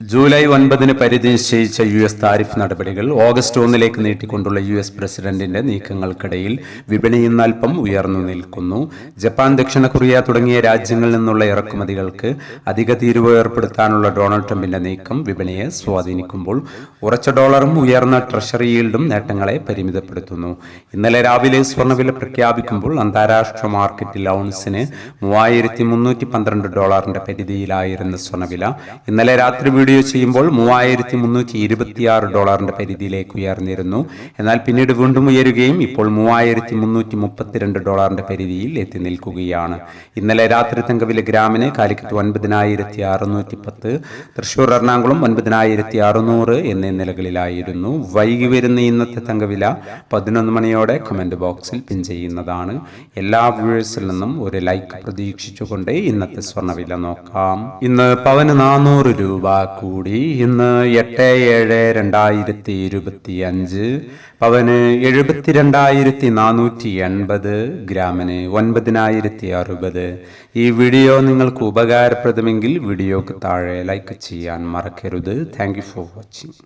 July ഒൻപതിന് പരിധി നിശ്ചയിച്ച യു എസ് താരിഫ് നടപടികൾ ഓഗസ്റ്റ് ഒന്നിലേക്ക് നീട്ടിക്കൊണ്ടുള്ള യു എസ് പ്രസിഡന്റിന്റെ നീക്കങ്ങൾക്കിടയിൽ വിപണി ഇന്ന് അല്പം ഉയർന്നു നിൽക്കുന്നു. ജപ്പാൻ ദക്ഷിണ കൊറിയ തുടങ്ങിയ രാജ്യങ്ങളിൽ നിന്നുള്ള ഇറക്കുമതികൾക്ക് അധിക തീരുവ ഏർപ്പെടുത്താനുള്ള ഡൊണാൾഡ് ട്രംപിന്റെ നീക്കം വിപണിയെ സ്വാധീനിക്കുമ്പോൾ ഉറച്ച ഡോളറും ഉയർന്ന ട്രഷറി ഈൽഡും നേട്ടങ്ങളെ പരിമിതപ്പെടുത്തുന്നു. ഇന്നലെ രാവിലെ സ്വർണവില പ്രഖ്യാപിക്കുമ്പോൾ അന്താരാഷ്ട്ര മാർക്കറ്റിൽ ഔൺസിന് മൂവായിരത്തി മുന്നൂറ്റി പന്ത്രണ്ട് ഡോളറിന്റെ പരിധിയിലായിരുന്ന സ്വർണവില ഇന്നലെ രാത്രി വീഡിയോ ചെയ്യുമ്പോൾ മൂവായിരത്തി മുന്നൂറ്റി ഇരുപത്തിയാറ് ഡോളറിന്റെ പരിധിയിലേക്ക് ഉയർന്നിരുന്നു. എന്നാൽ പിന്നീട് വീണ്ടും ഉയരുകയും ഇപ്പോൾ മൂവായിരത്തി മുന്നൂറ്റി മുപ്പത്തിരണ്ട് ഡോളറിന്റെ പരിധിയിൽ എത്തി നിൽക്കുകയാണ്. ഇന്നലെ രാത്രി തങ്കവിലെ ഗ്രാമിന് കാലിക്കറ്റ് ഒൻപതിനായിരത്തി അറുന്നൂറ്റി പത്ത് തൃശൂർ എറണാകുളം ഒൻപതിനായിരത്തി അറുന്നൂറ് എന്നീ നിലകളിലായിരുന്നു. വൈകി വരുന്ന ഇന്നത്തെ തങ്കവില പതിനൊന്ന് മണിയോടെ കമന്റ് ബോക്സിൽ പിൻ ചെയ്യുന്നതാണ്. എല്ലാ വ്യൂവേഴ്സിൽ നിന്നും ഒരു ലൈക്ക് പ്രതീക്ഷിച്ചുകൊണ്ട് ഇന്നത്തെ സ്വർണവില നോക്കാം. ഇന്ന് പവന് നാനൂറ് രൂപ കൂടി ഇന്ന് എട്ട് ഏഴ് രണ്ടായിരത്തി ഇരുപത്തി അഞ്ച് പവന് എഴുപത്തിരണ്ടായിരത്തി നാനൂറ്റി എൺപത് ഗ്രാമിന് ഒൻപതിനായിരത്തി അറുപത്. ഈ വീഡിയോ നിങ്ങൾക്ക് ഉപകാരപ്രദമെങ്കിൽ വീഡിയോക്ക് താഴെ ലൈക്ക് ചെയ്യാൻ മറക്കരുത്. Thank for watching